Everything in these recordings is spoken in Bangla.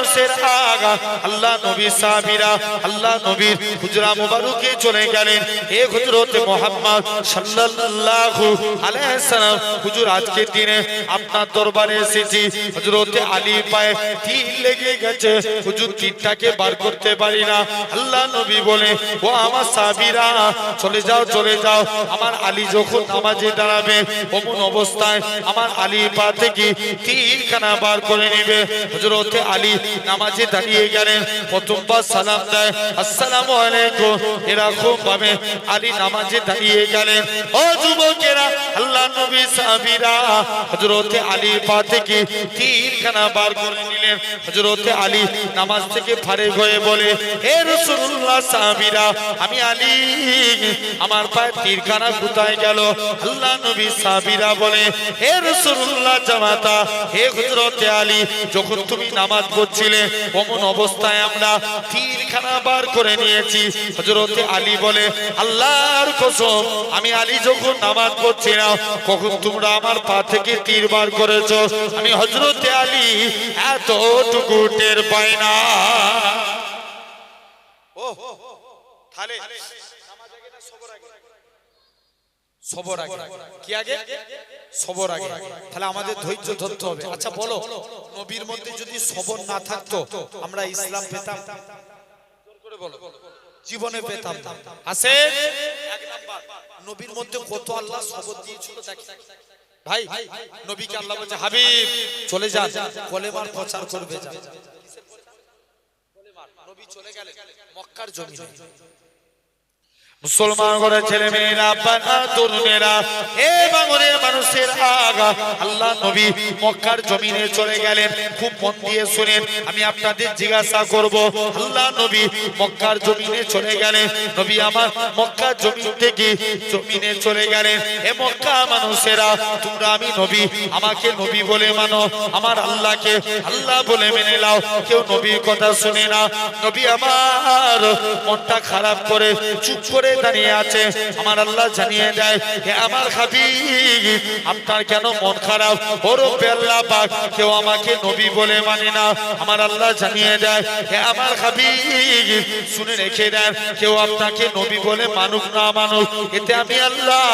মানুষের আগা আল্লাহ নবী সাহাবীরা, আল্লাহ নবীর হুজরা মুবারকে চলে গেলেন। হে হযরত মুহাম্মদ সাল্লাল্লাহু আলাইহি সাল্লাম। হুজুর, আজকের দিনে আপনার দরবারে এসেছি। হযরত আলী পায়ে তীর লেগে গেছে। হুজুর তীরটাকে বার করতে পারি না। আল্লাহ নবী বলে, ও আমার সাহাবীরা, চলে যাও চলে যাও। আমার আলী যখন নামাজে দাঁড়াবে, অমন অবস্থায় আমার আলী পা থেকে তীরখানা বার করে নেবে। হযরত আলী নামাজে দাঁড়িয়ে গেলেন। প্রথমবার সালাম দেয়, আসসালামু আলাইকুম। এরকম ভাবে, আলী নামাজে দাঁড়িয়ে গেলেন। ও যুবকেরা, আল্লাহ নবী সাহাবীরা। হযরত আলী পা থেকে তীরখানা বার করে নিলেন। হযরত আলী নামাজ থেকে ফারেক হয়ে বলে, হে রাসূলুল্লাহ সাহাবীরা, আমি আলী। আমার পায়ে তীরখানা কোথায় গেল। আল্লাহ নবী সাহাবীরা বলে, হে রাসূলুল্লাহ জামাতা, হে হযরত আলী, যখন তুমি নামাজ পড়ছিলে অমন অবস্থায় আমরা তীরখানা বার করে নিয়েছি। হযরত আলী বলে, আল্লাহর কসম, আমি আলী যখন নামাজ পড়ছিলাম, কখন তোমরা আমার পা থেকে তীর বার করেছ? আমি হযরত আলী এতটুকু টের পাই না। ও তাহলে সবর আগে। কি আগে? সবর আগে। তাহলে আমাদের ধৈর্য ধরতে হবে। আচ্ছা বলো। নবীর মধ্যে যদি সবর না থাকতো আমরা ইসলাম পেতাম। জীবনে পেতাম আছে এক নাম্বার। নবীর মধ্যে কত আল্লাহ সবর দিয়েছিল ভাই নবীকে আল্লাহ বলছে হাবিব চলে যান। কলেমার প্রচার করবে যান নবী চলে গেলেন। মক্কার জমিনে। মুসলমান করে ছেলে মেয়েরা বানা তরুণেরা এ বাঙরের মানুষের আগা। আল্লাহ নবী মক্কার জমিনে চলে গেলেন। খুব মন দিয়ে শুনেন, আমি আপনাদের জিজ্ঞাসা করব, আল্লাহ নবী মক্কার জমিনে চলে গেলেন? নবী আমার মক্কার জমিন থেকে জমিনে চলে গেলেন। এ মক্কা মানুষেরা, তোমরা আমি নবী, আমাকে নবী বলে মানো, আমার আল্লাহকে আল্লাহ বলে মেনে নাও। কেউ নবীর কথা শুনে না। নবী আমার মনটা খারাপ করে, চুপ করে দাঁড়িয়ে আছে, আমার আল্লাহ জানিয়ে দেয়, হে আমার হাবিব, আপনার কেন মন খারাপ? ওর আল্লাহ পাক, কেউ আমাকে নবী বলে মানে না। আমার আল্লাহ জানিয়ে দেয়, হে আমার হাবিব, শুনে রেখে দেন, কেউ আপনাকে নবী বলে মানুক না মানুক। এতে আমি আল্লাহ,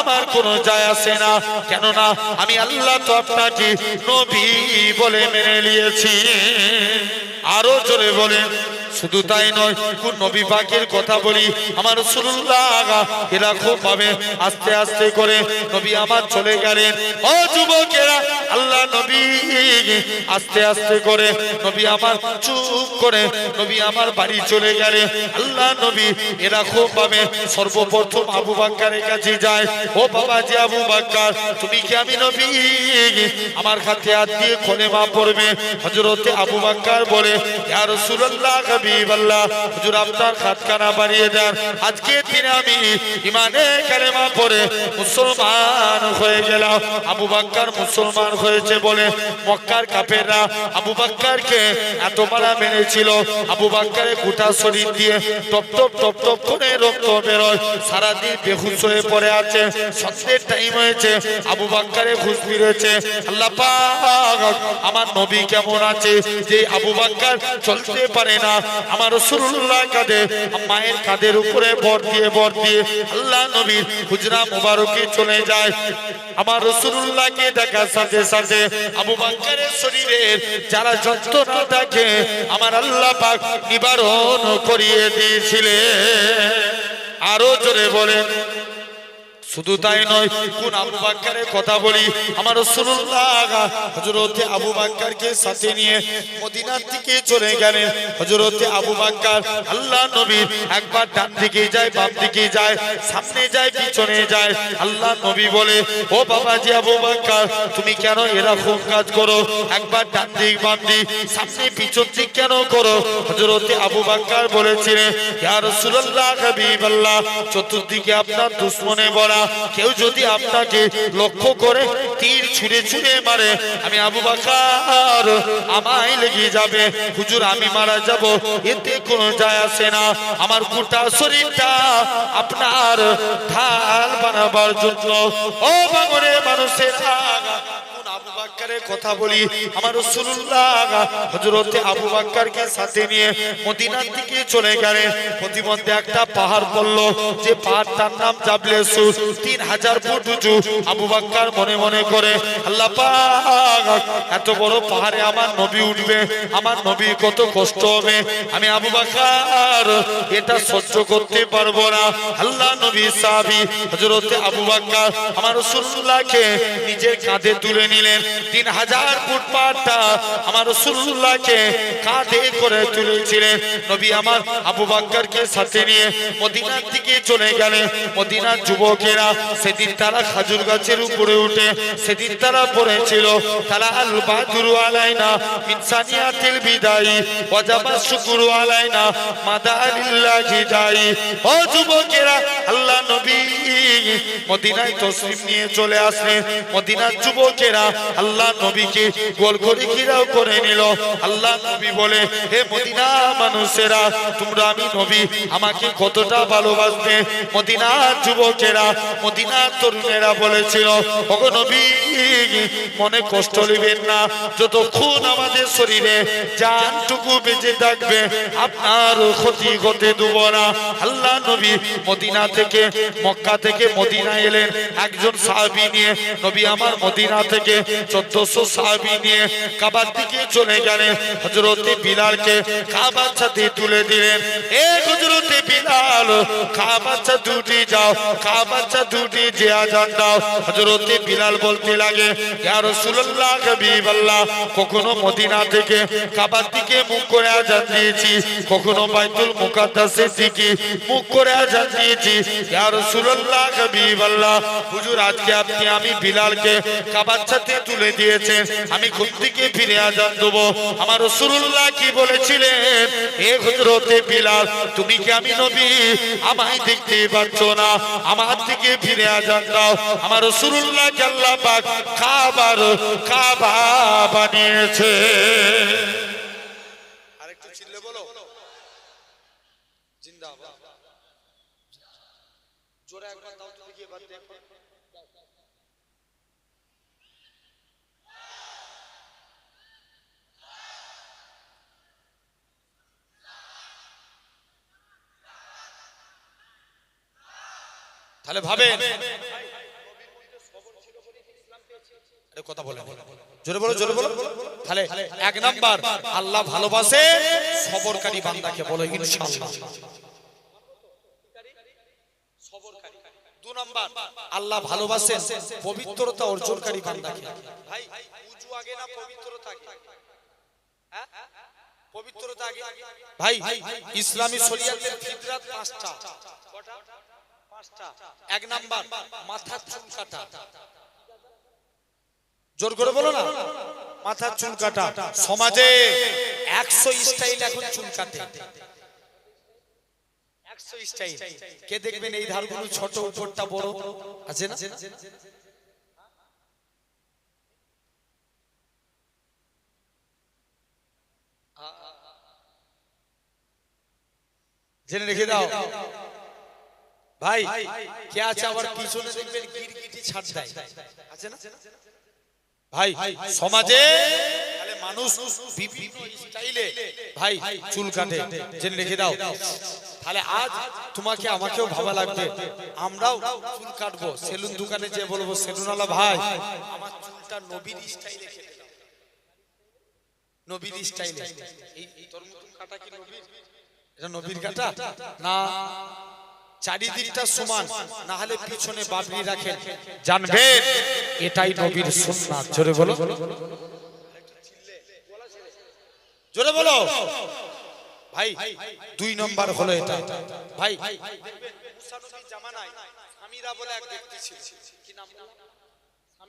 আমার কোনো যায় আসে না। কেননা, আমি আল্লাহ তো আপনাকে নবী বলে মেনে নিয়েছি। আরও জোরে বলেন শুধু তাই নয় কোন নবী পাকের কথা বলি, আমার রাসূলুল্লাহ এরকম ভাবে আস্তে আস্তে করে নবী আমার চলে গেলেন। ও যুবকেরা, আল্লাহ নবী আস্তে আস্তে করে নবী আমার চুপ করে নবী আমার বাড়ি চলে গেলেন। আল্লাহ নবী এরকম ভাবে সর্বপ্রথম আবু বাক্কারের কাছে যায়, ও বাবা যে আবু বাক্কার, তুমি কি আমি নবী? আমার হাতে হাত দিয়ে খোলে মা পড়বে। হযরতে আবু বাক্কার বলে, ইয়া মুসলমান হয়ে বাক্কার হয়েছে বলে মক্কার কাফেররা আবু বাক্কারকে এত মারা মেরেছিল। আবু বাক্কারের গোটা শরীর দিয়ে টপ টপ টপ টপ করে রক্ত বেরোয়। সারাদিন বেহুশ হয়ে পড়ে আছে। সন্ধ্যের টাইম হয়েছে। আবু বাক্কারে ঘুষ ফিরেছে আল্লাহ আমার নবী কেমন আছে? যে আবু বাক্কার চলতে পারে না। আমার রসুল্লাহ কাঁধে মায়ের কাঁধের উপরে বর দিয়ে বর দিয়ে আল্লাহ নবীর হুজরা মুবারকে চলে যায়। আমার রসুল্লাহকে দেখার সাথে সাথে আবু বাঙ্কারের শরীরের যারা যন্ত্রণা দেখে, আমার আল্লাহ পাক নিবারণ করিয়ে দিয়েছিলেন। আরও জোরে বলেন শুধু তাই নয়, কোন আবু বাক্কারের কথা বলি, আমার হযরত আবু বাক্কারকে সাথে নিয়ে মদিনার দিকে চলে গেলেন। হযরত আবু বাক্কার আল্লাহ নবীর একবার ডান দিকে যায়, বাম দিকে যায়, সামনে যায়, পিছনে যায়। আল্লাহ নবী বলে, ও বাবা জি আবু বাক্কার, তুমি কেন এরকম কাজ করো? একবার ডান দিক, বাম দিক, সামনে পিছন দিক কেন করো? হজরতে আবু বাক্কার বলেছিলেন চতুর্দিকে আপনার দুশ্মনে বলা কেউ যদি আপনাকে লক্ষ্য করে তীর ছুঁড়ে ছুঁড়ে মারে, আমি আবু বাকার আমায় লেগে যাবে। হুজুর, আমি মারা যাব। এতে কোনো যায় আসে না। আমার গোটা শরীরটা আপনার ঢাল বানাবার জন্য। ও বাঙরে মানুষের বাক্কারের কথা বলি। আমার রাসূলুল্লাহ হযরতে আবু বাক্কারকে সাথে নিয়ে মদিনার দিকে চলে গেলেন। প্রতিমধ্যে একটা পাহাড় পড়ল, যে পাহাড়টার নাম জাবলে হাজার ফুট উঁচু আবু বাক্কার মনে মনে করে, আল্লাহ এত বড় পাহাড়ে আমার নবী উঠবে, আমার নবী কত কষ্ট হবে। আমি আবু বাক্কার এটা সহ্য করতে পারব না। আল্লাহ নবী সাহাবী হযরতে আবু বাক্কার আমার রাসূলুল্লাহকে নিজের কাঁধে তুলে নিলেন। তিন হাজার ফুট পাহাড়টা আমার রাসূলুল্লাহকে কাঁধে করে তুলেছিলেন। নবী আমার আবু বাক্কারকে সাথে নিয়ে মদিনার দিকে চলে গেলেন। মদিনার যুবকেরা সেদিন তারা খাজুর গাছের উপরে উঠে সেদিন তারা পড়েছিল, তারা আল বাদুরু আলাইনা মিন সানিয়াতিল বিদায়ী ওয়াজাবা শুকুরু আলাইনা মাদালিল্লাহি দাই ও যুবকেরা, আল্লাহ নবী মদিনায় তসলিম নিয়ে চলে আসলেন। মদিনার যুবকেরা আল্লাহ নবীকে গোল করে ঘিরাও করে নিল। আল্লাহ নবী বলে, হে মদিনা মানুষেরা, তোমরা আমি নবী, আমাকে কতটা ভালোবাসবে? মদিনার যুবকেরা, মদিনার তরুণেরা বলেছিল, ওগো নবী, মনে কষ্ট নেবেন না। যতক্ষণ আমাদের শরীরে জানটুকু বেঁচে থাকবে, আপনার ক্ষতি হতে দেব না। আল্লাহ নবী মদিনা থেকে, মক্কা থেকে মদিনা এলেন। একজন সাহাবী নিয়ে, নবী, আমার মদিনা থেকে চোদ্দশো সাহাবী নিয়ে কাবার দিকে চলে গেলেন। হজরতে বিলালকে কাবার সাথে তুলে দিলেন। হজরতে বিলাল দুটি যাও দুটি দাও। হজরতে বিলাল বলতে লাগে কখনো মদিনা থেকে কাবার দিকে মুখ করে আজান দিয়েছি, কখনো বাইতুল মুকাদ্দাসের দিকে মুখ করে আজান দিয়েছি। ইয়া রাসূলুল্লাহ, হাবিবাল্লাহ, হুজুর, আজকে আপনি আমি বিলালকে কাবার সাথে তুলে দিয়েছেন আমি খুব দিকে ফিরে আজান দেবো। আমার রাসূলুল্লাহ কি বলেছিলেন? এ হযরতে বিলাল, তুমি কি আমি নবী? আমায় দেখতে পাচ্ছ না। আমার দিকে ফিরে আজান দাও। আমার রাসূলুল্লাহ আল্লাহ পাক কাবার, কাবা বানিয়েছে। বলো। জোরে একবার দাও তো দেখি এবার তাহলে ভাবেন। কথা বলেন। জোরে বলো জোরে বলো। তাহলে এক নাম্বার আল্লাহ ভালোবাসে সবরকারী বান্দাকে বলো ইনশাআল্লাহ। দু নাম্বার আল্লাহ ভালোবাসেন পবিত্রতা অর্জনকারী বান্দাকে। ভাই উজু আগে না পবিত্রতা আগে? হ্যাঁ? পবিত্রতা আগে? ভাই ইসলামী শরিয়াতের ফিতরাত পাঁচটা। কটা? পাঁচটা এক নাম্বার, মাথার চুল কাটা। জোর করে বলো না? মাথার চুল কাটা। সমাজে একশো স্টাইল এখন চুল কাটে। একশো স্টাইল। কে দেখবেন এই ধারগুলো ছোট, উপরটা বড়? আছে না? জেনে রেখে দাও। ভাই কে আছে আবার পিছনে দেখবেন গিরগিটি ছাড় দেয়? আছে না? ভাই সমাজে তাহলে মানুষ বিভিন্ন স্টাইলে ভাই চুল কাটে জেনে রেখে দাও। তাহলে আজ তোমাকে আমাকেও ভাবা লাগবে। আমরাও চুল কাটবো। সেলুন দোকানে যে বলব সেলুনওয়ালা ভাই। আমার চুলটা নবীর স্টাইলে কেটে দাও। নবীর স্টাইলে এই এই তোর মতন কাটা কি নবীর এটা নবীর কাটা? না। চারিদিকটা সমান না হলে পিছনে বাবরি রাখেন। জানবেন এটাই নবীর সুন্নাত। জোরে বলো। জোরে বলো। ভাই দুই নম্বর হলো এটা। ভাই জামানায় আমিরা বলে এক ব্যক্তি ছিল। কি নাম?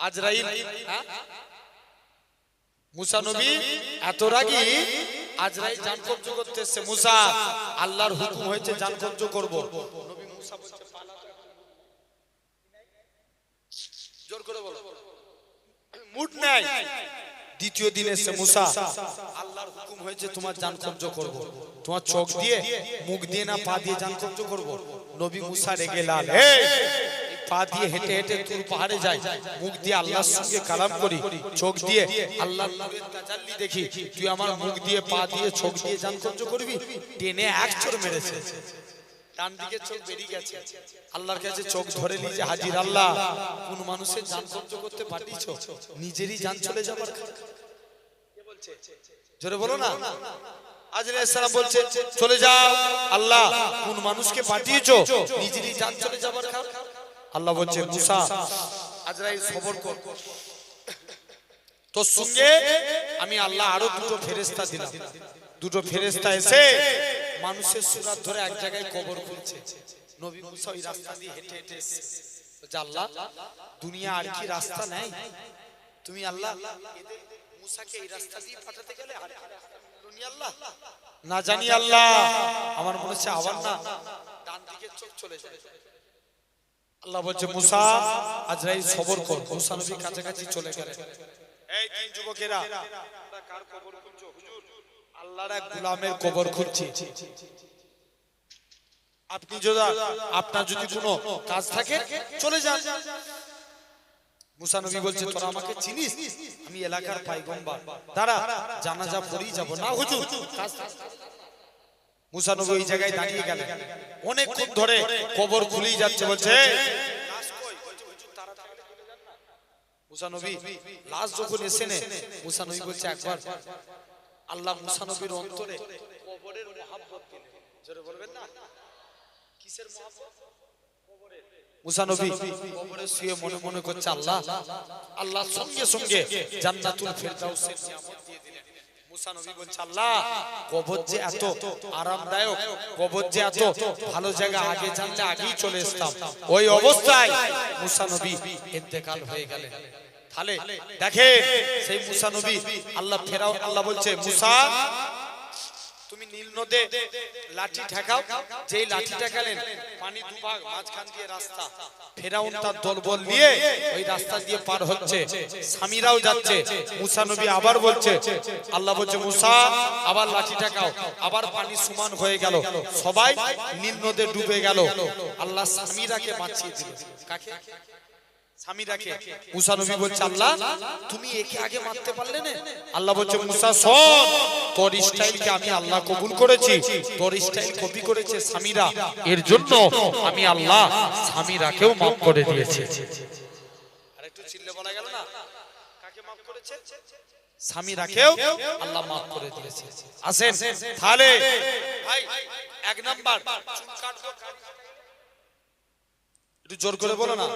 আজরাইল হ্যাঁ? মুসা নবী এত রাগী? আজরাই জান কবজ করতে এসছে মুসা। আল্লাহর হুকুম হয়েছে জান কবজ করব। নবী মুসা বলছে জোর করে বলো। মুড নাই। দ্বিতীয় দিন এসে মুসা। আল্লাহর হুকুম হয়েছে তোমার জান কবজ করব। তোমার চোখ দিয়ে মুখ দিয়ে না পা দিয়ে জান কবজ করব। নবী মুসা রেগে লাল। পা দিয়ে হেঁটে হেঁটে তুর পাহাড়ে যাই মুখ দিয়ে আল্লাহর সঙ্গে কালাম করি, চোখ দিয়ে তাজাল্লি দেখি, তুই আমার মুখ দিয়ে পা দিয়ে চোখ দিয়ে জান কবজ করবি? টেনে এক চোর মেরেছে। আল্লাহ, কোন মানুষের পাঠিয়েছ নিজেরই জান চলে যাবার? জোরে যাও, আল্লাহ, কোন মানুষকে পাঠিয়েছো? নিজেরই জান চলে যাবার খাও আল্লাহ বলছে মুসা আজরাইল সবর কর। তোর সঙ্গে আমি আল্লাহ আরও দুটো ফেরেস্তা দিলাম। দুটো ফেরেস্তা এসে মানুষের সুরাত ধরে এক জায়গায় কবর খুলছে নবী মুসা ওই রাস্তা দিয়ে হেঁটে হেঁটে এসেছে আল্লাহ দুনিয়া আর কি রাস্তা নেই? তুমি আল্লাহ মুসাকে এই রাস্তা দিয়ে পাঠাতে গেলে আর রাস্তা আল্লাহ না জানি আল্লাহ। আমার মনে হচ্ছে আবার না ডান দিকে চোখ চলে যায়। আল্লাহ বলছে মুসা আজরাইল সবর কর মুসা নবী কাছাকাছি চলে গেলেন। এই তিন যুবকেরা কার কবর খুঁজছো? হুজুর আল্লাহর এক গোলামের কবর খুঁজছি। আপনি যদি আপনার যদি কোনো কাজ থাকে চলে যান। মুসা নবী বলছে তোরা আমাকে চিনিস? আমি এলাকার পাইগম্বার। দাঁড়া জানাজা পড়েই যাব। না হুজুর কাজ মুসা নবী ওই জায়গায় দাঁড়িয়ে গেলেন অনেকক্ষণ ধরে কবর খুলেই যাচ্ছে বলছে লাশ যখন এসে নে একবার আল্লাহ মুসা অন্তরে কবরের মহাব্বত দিলেন জোরে বলবেন না কিসের মহাব্বত মুসা কবরে শুয়ে মনে মনে করছে আল্লাহ আল্লাহ সঙ্গে সঙ্গে জান্নাতুল ফেরদাউসের নিয়ামত মুসা নবী বলছে আল্লাহ কবর যে এত আরামদায়ক কবর যে এত ভালো জায়গা আগে জানলে আগেই চলে আসতাম ওই অবস্থায় মুসা নবী ইন্তেকাল হয়ে গেলেন। তাহলে দেখে সেই মুসা নবী আল্লাহ ফেরাও আল্লাহ বলছে মুসা তুমি নীল নদে লাঠি ঠেকাও, যেই লাঠি ঠেকালেন পানি দুভাগ, মাঝখান দিয়ে রাস্তা। ফেরাউন তার দলবল নিয়ে ওই রাস্তা দিয়ে পার হচ্ছে। স্বামীরাও যাচ্ছে। মুসা নবী আবার বলছে, আল্লাহ বলছে, মুসা, আবার লাঠি ঠেকাও। আবার পানি সমান হয়ে গেল। সবাই নীল নদে ডুবে গেল। আল্লাহ স্বামীরাকে বাঁচিয়ে দিল। কাকে? স্বামীরাকে মুসা নবী বলছে আল্লাহ তুমি একে আগে মারতে পারলে না? আল্লাহ বলছে মুসা শোন তোর স্টাইলকে আমি আল্লাহ কবুল করেছি। তোর স্টাইল কপি করেছে স্বামীরা। এর জন্য আমি আল্লাহ স্বামীরাকেও মাফ করে দিয়েছি। আর একটু চিল্লে বলা গেল না? কাকে মাফ করেছে? স্বামীরাকেও আল্লাহ মাফ করে দিয়েছে। আসেন তাহলে ভাই এক নাম্বার। একটু জোর করে বলো না।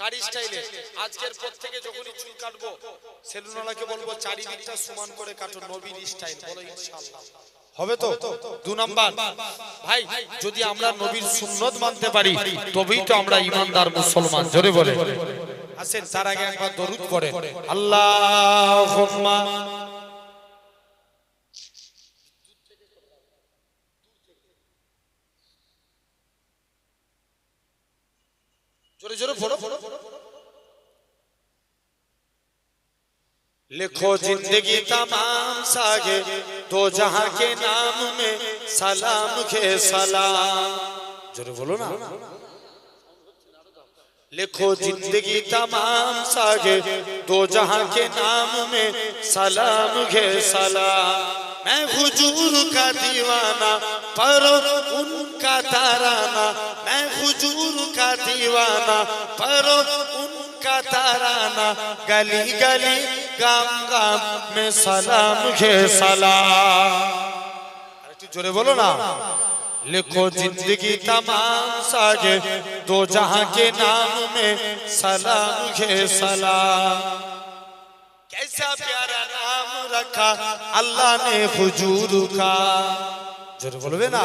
কারি স্টাইলে। আজকের পর থেকে যখনই চুল কাটবো সেলুনওয়ালাকে বলব চারিদিকটা সমান করে কাটো নবীর স্টাইল বলো ইনশাআল্লাহ। হবে তো? দু নাম্বার। ভাই যদি আমরা নবীর সুন্নত মানতে পারি তবেই তো আমরা ইমানদার মুসলমান। জোরে বলে। আসেন তার আগে একবার দরুদ পড়ে আল্লাহুম্মা জোরে জোরে পড়ো लिखो जिंदगी तमाम सागे दो जहां के नाम में सलाम के सलाम जोरे बोलो ना लिखो जिंदगी तमाम सागे दो जहां के नाम में सलाम के सलाम मैं हुजूर का दीवाना पर उनका ताराना मैं हुजूर का दीवाना, पर उनका ताराना। गली गली, गाम गाम में सलाम के सलाम। जोरे बोलो ना। लिखो ज़िंदगी तमाम सागे दो जहाँ के नाम में सलाम के सलाम। कैसा प्यारा नाम रखा, अल्लाह ने हुजूर का। जोरे बोलबे ना।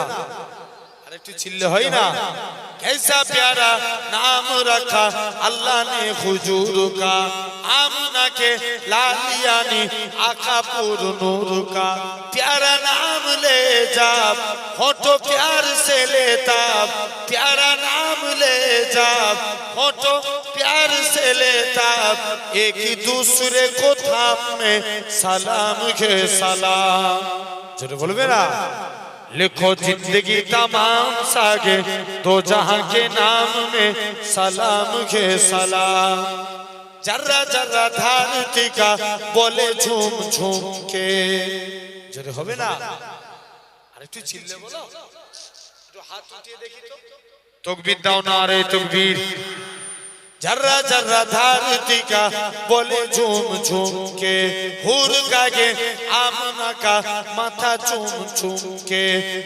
একটু চিল্লে হয় না कैसा प्यारा नाम रखा अल्लाह ने हुजूर का आमना के लालियानी आका पुर नूर का प्यारा नाम ले जा फोटो प्यार से लेता प्यारा नाम ले जा फोटो प्यार से लेता एक ही दूसरे को थाम में सलाम के सलाम जरूर बोलबे ना लिखो जिंदगी तमाम सागे दो जहां के नाम में सलाम के सलाम जर्रा जर्रा धरती का बोले झूम झूम के জোরে হবে না আর একটু চিল্লে বলো একটু হাত উঠিয়ে দেখি তো তকবীর দাও না রে তকবীর जर्रा जर्रा धरती का, बोले झूम झूम के, हुर का गे आमना का, माथा चूम चूम के।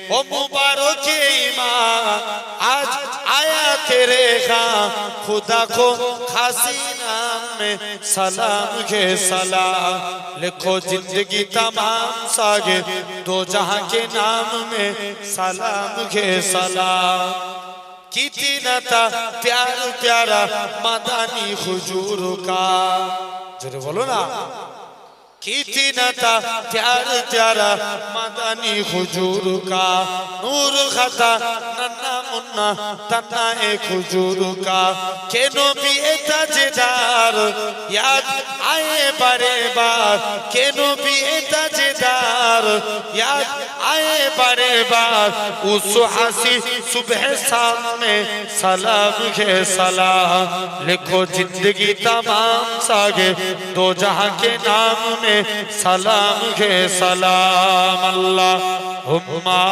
ओ मुबारक माँ आज आया तेरे गाँ खुदा को खासी नाम में सलाम के सलाम। लिखो ज़िंदगी तमाम सागे, दो जहाँ के नाम में सलाम के सलाम। कितना था प्यार प्यारा मदानी हुजूर का जरूर बोलो ना कितना था प्यार प्यारा मदानी हुजूर का नूर खता नन्ना मुन्ना तन्ना एक हुजूर का केनो भी ताजेदार याद आए बड़े बार केनो भी ताजेदार याद आए बड़े बार उस हंसी सुबह सामने सलाम के सलाम लिखो जिंदगी तमाम सागे दो जहां के नाम में সালাম হে সালাম আল্লাহ, হুম্মা।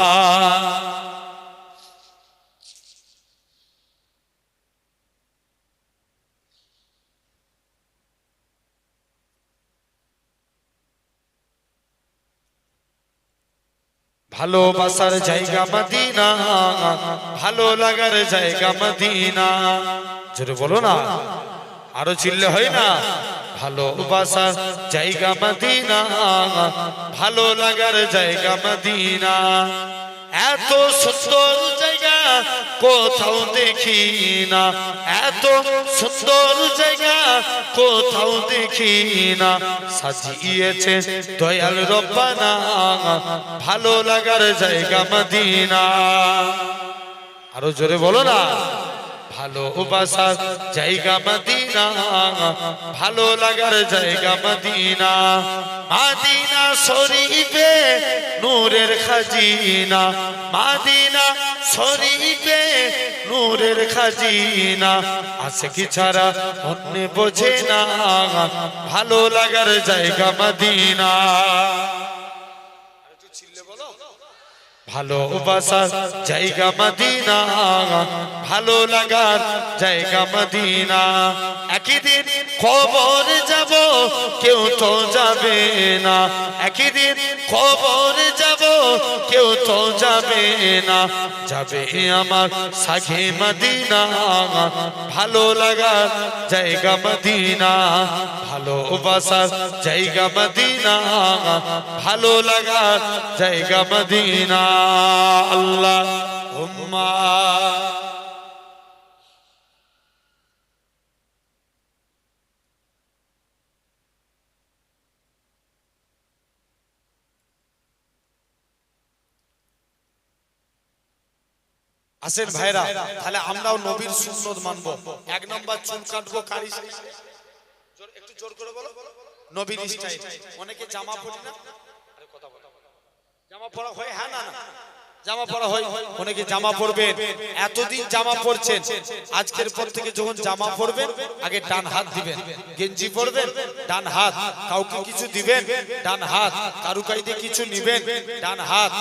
ভালোবাসার জায়গা মদিনা, ভালো লাগার জায়গা মদিনা। জোরে বলো না, আরও চিল্লে হয় না? ভালোবাসার জায়গা মদিনা। ভালো লাগার জায়গা মদিনা। এত সুন্দর জায়গা কোথাও দেখি না। এত সুন্দর জায়গা কোথাও দেখি না। সাজিয়েছে দয়াল রব্বানা। ভালো লাগার জায়গা মদিনা। আরও জোরে বলো না। ভালোবাসার জায়গা মদিনা, ভালো লাগার জায়গা মদিনা। মাদিনা শরীফে নূরের খাজিনা, মাদিনা শরীফে নূরের খাজিনা। আছে কি ছাড়া অন্য বোঝে না, ভালো লাগার জায়গা মদিনা। ভালোবাসার জায়গা মদিনা, ভালো লাগার জায়গা মদিনা। একই দিন খবর যাব, কেউ তো যাবে না। একই দিন খবর যাব, কেউ তো যাবে না। যাবে আমার সাঘে মদিনা, ভালো লাগার জায়গা মদিনা। ভালোবাসার জায়গা মদিনা, ভালো লাগার জায়গা মদিনা। আল্লাহ উম্মা আসেন ভাইরা তাহলে আমরাও নবীর সুন্নত মানবো। এক নম্বর চুল কাটবো কারি একটু জোর করে বলো। নবীর স্টাইল। অনেকে জামা পরি না। জামা পরা হয় পরা হয় অনেকে জামা পরবেন? এতদিন জামা পরছেন। আজকের পর থেকে যখন জামা পরবেন, আগে ডান হাত দিবেন। গেঞ্জি পরবেন, ডান হাত। কাউকে কিছু দিবেন, ডান হাত। কারুকাইতে কিছু নিবেন, ডান হাত।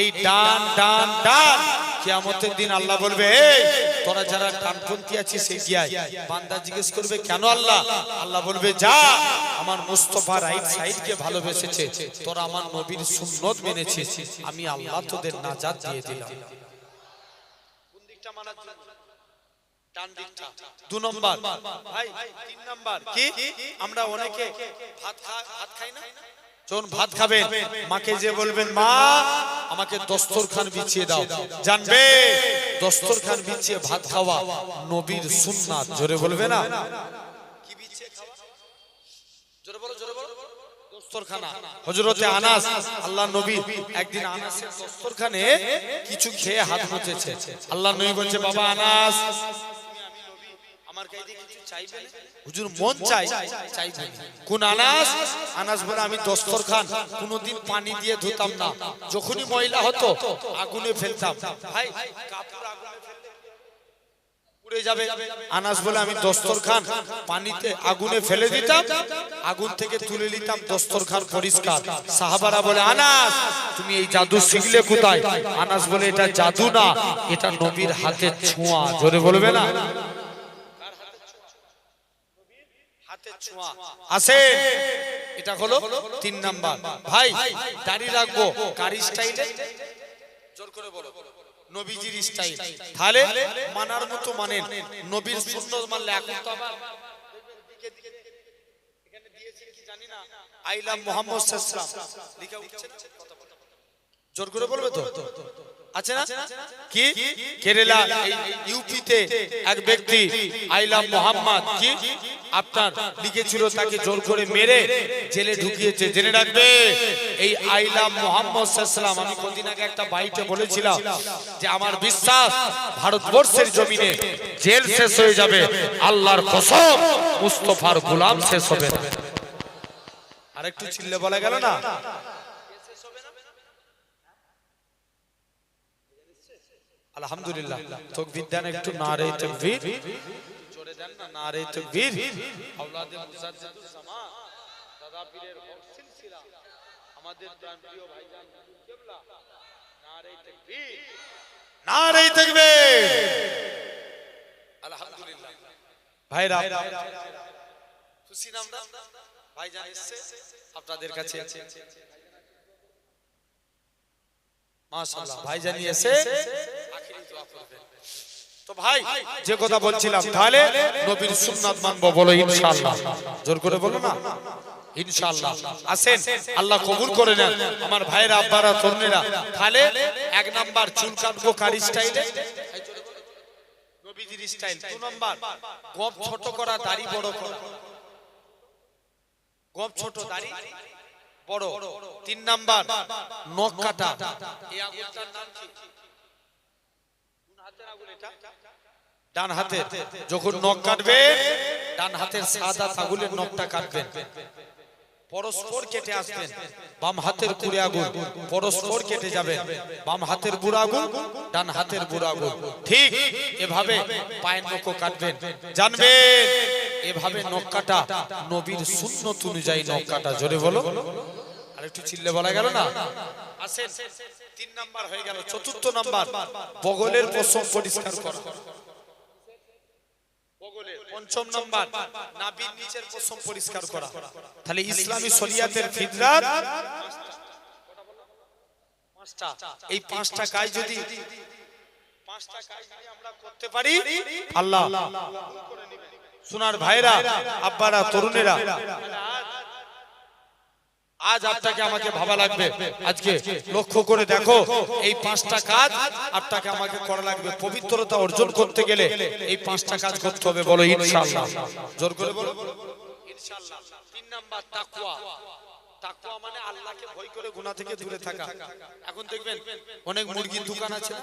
এই ডান ডান ডান। কিয়ামতের দিন আল্লাহ বলবে, এই তোরা যারা ডানপন্থী আছিস এগিয়ায় বান্দা জিজ্ঞেস করবে, কেন আল্লাহ? আল্লাহ বলবে, যা, আমার মুস্তফা রাইট সাইডকে ভালোবেসেছে। তোরা আমার নবীর সুন্নত মেনেছিস। আমি আল্লাহ তোদের নাজাত দিয়ে দিলাম। কি? আমরা অনেকে ভাত খাই না? যখন ভাত খাবেন মাকে যে বলবেন মা আমাকে দস্তরখান বিছিয়ে দাও। জানবে দস্তরখান বিছিয়ে ভাত খাওয়া নবীর সুন্নাত। জোরে বলবে না? কি বিছিয়ে খাওয়া? জোরে বলো জোরে বলো। দস্তরখানা। হযরতে আনাস আল্লাহ নবী একদিন আনাসের দস্তরখানে কিছু খেয়ে হাত মুছেছে। আল্লাহ নবী বলছে বাবা আনাস বলে আমি যখনই ময়লা হতো, আগুনে ফেলতাম। যাবে। আনাস বলে আমি পানিতে আগুনে ফেলে দিতাম, আগুন থেকে তুলে নিতাম দস্তরখান পরিষ্কার। সাহাবারা বলে, আনাস, তুমি এই জাদু শিখলে কোথায়? আনাস বলে, এটা জাদু না, এটা নবীর হাতের ছোঁয়া। জোরে বলবে না? আসে এটা হলো তিন নাম্বার। ভাই দাড়ি রাখব। কার স্টাইলে? জোর করে বলো। নবীজির স্টাইল। তাহলে মানার মতো মানেন। নবীর সুন্নত মানলে এখন তো আবার এখানে দিয়েছে কি জানি না। আই লাভ মোহাম্মদ সাল্লাল্লাহু লিখা উঠছে জোর করে বলবে তো? আছে না? কি? কেরালা ইউপিতে এক ব্যক্তি আইলাম মোহাম্মদ কি? আপনার লিখেছিল তাকে জোর করে মেরে জেলে ঢুকিয়েছে জেনে রাখবে এই আইলাম মোহাম্মদ সাল্লাম আমি কদিন আগে একটা বাইটে বলেছিলাম যে আমার বিশ্বাস ভারতবর্ষের জমিনে জেল শেষ হয়ে যাবে আল্লাহর কসম মুস্তফার গোলাম শেষ হবে না। আরেকটু চিল্লে বলা গেল না? আলহামদুলিল্লাহ। তকবীর দেন একটু নারে তকবীর। জোরে দেন না, নারে তকবীর। আওলাদে মুজাদ্দিদুস জামান দাদা পীরের হক সিলসিলা। আমাদের প্রাণপ্রিয় ভাইজান, কিবলা। নারে তকবীর। নারে তকবীর। আলহামদুলিল্লাহ। ভাইরা, খুশি নাম ভাইজান এসেছে, আপনাদের কাছে। মাশাআল্লাহ ভাই জানিয়েছে আখিরি দোয়া করবেন তো ভাই যে কথা বলছিলাম তাহলে নবীর সুন্নাত মানবো বলো ইনশাআল্লাহ। জোর করে বলো না? ইনশাআল্লাহ। আসেন আল্লাহ কবুল করে নেন। আমার ভাইরা আব্বারা তরুণীরা তাহলে এক নাম্বার চুল কাটবো কার স্টাইলে? নবীজির স্টাইল দু নাম্বার। গপ ছোট করা দাড়ি বড় করা। গপ ছোট দাড়ি বড়। তিন নাম্বার নখ কাটা। এই আঙুলটার নাম কি কোন হাতের আঙুল এটা ডান হাতে যখন নখ কাটবে ডান হাতের সাদা আঙুলের নখটা কাটবেন। পরস্পর কেটে আসবেন। বাম হাতের কুড়ে আগুন। পরস্পর কেটে যাবেন বাম হাতের বুড়া আগুন ডান হাতের বুড়া আগুন। ঠিক এভাবে পায়ের নখ কাটবেন। জানবেন? এভাবে নখ কাটা নবীর সুন্নত অনুযায়ী নখ কাটা। জোরে বলো। চিল্লে বলা গেল না? তিন নাম্বার হয়ে গেল, চতুর্থ নাম্বার, বগলের পশম পরিষ্কার করা। তাহলে ইসলামী এই পাঁচটা কাজ যদি আল্লাহ। সোনার ভাইরা, আব্বারা, তরুণেরা। আজ আপনাকে আমাকে ভাবা লাগবে। আজকে লক্ষ্য করে দেখো এই পাঁচটা কাজ আপনাকে আমাকে করা লাগবে। পবিত্রতা অর্জন করতে গেলে এই পাঁচটা কাজ করতে হবে বলো ইনশাআল্লাহ। জোর করে বলো। ইনশাআল্লাহ। তিন নাম্বার তাকওয়া। তাকওয়া মানে আল্লাহকে ভয় করে গুনাহ থেকে দূরে থাকা। এখন দেখবেন অনেক মুরগির দোকান আছে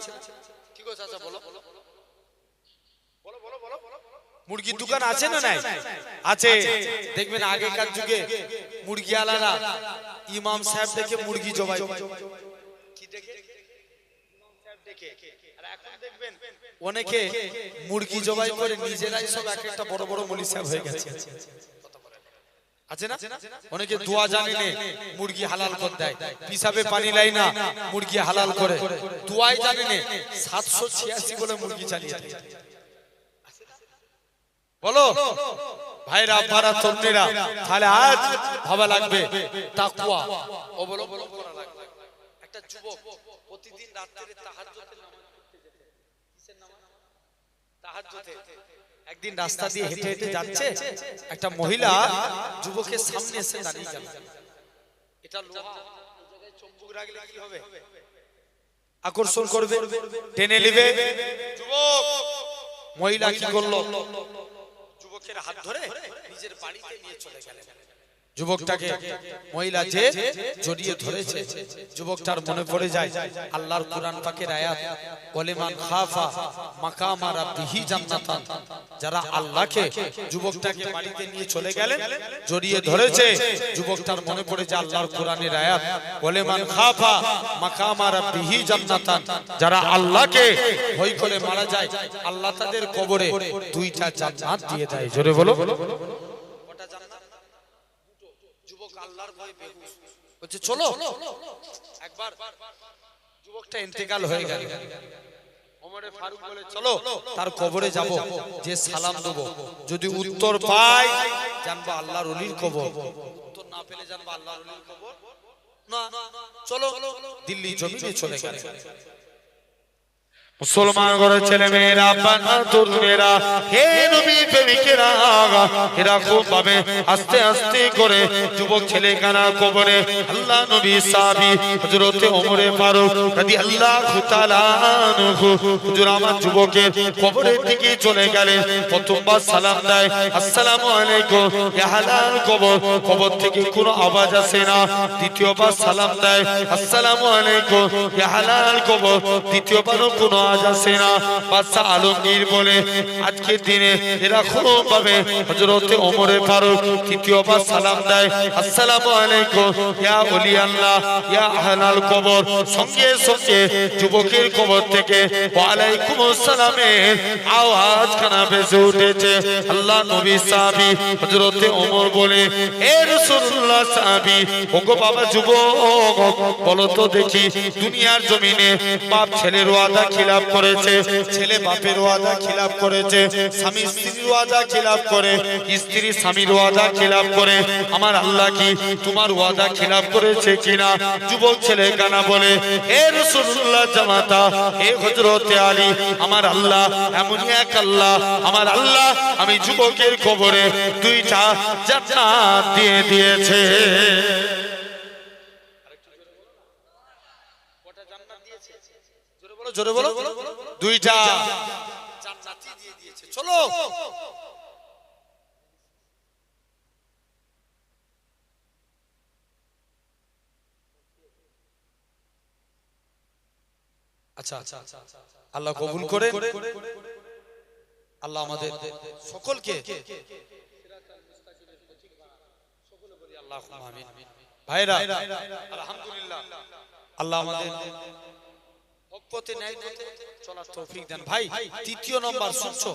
ঠিক আছে আচ্ছা বলো। বলো বলো বলো বলো মুরগির দোকান আছে না নাই? আছে। দেখবেন আগেকার যুগে মুরগি আলারা ইমাম সাহেব দেখে মুরগি জবাই অনেকে মুরগি জবাই করে নিজেরাই সব এক একটা বড় বড় মলি সাহেব হয়ে গেছে। আছে না? অনেকে দোয়া জানে মুরগি হালাল করে দেয়। পিসাবে পানি লাই না মুরগি হালাল করে। দোয়াই জানে নে সাতশো ছিয়াশি বলে মুরগি চালিয়ে বলো। ভাইরা আব্বারা তরুণীরা তাহলে আজ ভাবা লাগবে তাকুয়া অবলম্বন করা লাগবে। একটা যুবক প্রতিদিন রাত্রে তাহাজ্জুদের নামাজ পড়তে যেত কিসের নামাজ? তাহাজ্জুদে। একদিন রাস্তা দিয়ে হেঁটে হেঁটে যাচ্ছে একটা মহিলা যুবকের সামনে এসে দাঁড়িয়ে গেল এটা লোহা। জায়গায় চুম্বক রাখলে কি হবে? আকর্ষণ করবে টেনে নেবে। যুবক! মহিলা কি করল? যুবকের হাত ধরে নিজের বাড়িতে নিয়ে চলে গেলেন। যুবকটাকে মহিলা যে জড়িয়ে ধরেছে, যুবকটার মনে পড়ে যায়, আল্লাহর কোরআন পাকের আয়াত ওলেমান খাফা মাকামা রাব্বিহি জান্নাতান। যারা আল্লাহকে, যুবকটাকে বাড়িতে নিয়ে চলে গেলেন, জড়িয়ে ধরেছে, যুবকটার মনে পড়ে যায় আল্লাহর কোরআনের আয়াত ওলেমান খাফা মাকামা রাব্বিহি জান্নাতান। যারা আল্লাহকে ভয় করে মারা যায়, আল্লাহ তাদের কবরে দুইটা জান্নাত দিয়ে দেয়। জোরে বলো। আল্লাহর ভয়ে বেহুশ বলছে চলো। একবার যুবকটা ইন্তেকাল হয়ে গেল। ওমরে ফারুক বলে চলো। তার কবরে যাব যে সালাম দেবো। যদি উত্তর পাই জানব আল্লাহর অলির কবর। উত্তর না পেলে জানব আল্লাহর অলির কবর। না চলো দিল্লি জমিনে চলে গেল। মুসলমান ঘরের ছেলে মেয়েরা বানা তরুণেরা, হে নবী প্রেমিকেরা, এরা খুব ভাবে আস্তে আস্তে করে যুবক ছেলে কানা কবরে আল্লাহ নবী সাহাবী হযরত ওমরে ফারুক রাদিয়াল্লাহু তাআলা হুজুর আমার যুবকের কবরের দিকে চলে গেলেন, প্রথমবার সালাম দেয়, আসসালামু আলাইকুম ইয়া হালাল কবর কবর থেকে কোনো আওয়াজ আসে না। দ্বিতীয়বার সালাম দেয়, আসসালামু আলাইকুম ইয়া হালাল কবর। দ্বিতীয়বারও কোনো আওয়াজ আসে না। বাদশা আলমগীর বলে, আজকের দিনে এরকম ভাবে হযরতে ওমরে ফারুক তৃতীয়বার সালাম দেয়। আসসালামু আলাইকুম, ইয়া ওলি আল্লাহ, ইয়া হালাল কবর। সঙ্গে সঙ্গে যুবকের কবর থেকে ওয়া আলাইকুম আসসালামের আওয়াজ খানা ভেসে উঠেছে। আল্লাহ নবী সাহাবী হযরতে ওমর বলে, এ রাসূলুল্লাহ সাহাবী, ওগো বাবা যুবক, বলো তো দেখি দুনিয়ার জমিনে বাপ ছেলের ওয়াদা খিলাফ করেছে, ছেলে বাপের ওয়াদা খিলাফ করেছে, স্বামী স্ত্রীর ওয়াদা খিলাফ করে স্ত্রী স্বামীর ওয়াদা খিলাফ করে। আমার আল্লাহ কি তোমার ওয়াদা খিলাফ করেছে কিনা? যুবক ছেলে কানা বলে হে রাসূলুল্লাহ জামাতা হে হযরতে আলী, আমার আল্লাহ, এমনই এক আল্লাহ, আমার আল্লাহ, আমি যুবকের কবরে দুইটা জান্নাত দিয়ে দিয়েছে। বলো জোরে বলো। দুইটা। জান্নাতি দিয়ে দিয়েছে। চলো। আচ্ছা আচ্ছা আল্লাহ কবুল করে আল্লাহ আমাদের সকলকে। ভাইরা আলহামদুলিল্লাহ। আল্লাহ আমাদের পথে ন্যায় চলার তৌফিক দেন। ভাই তৃতীয় নম্বর শুনছো?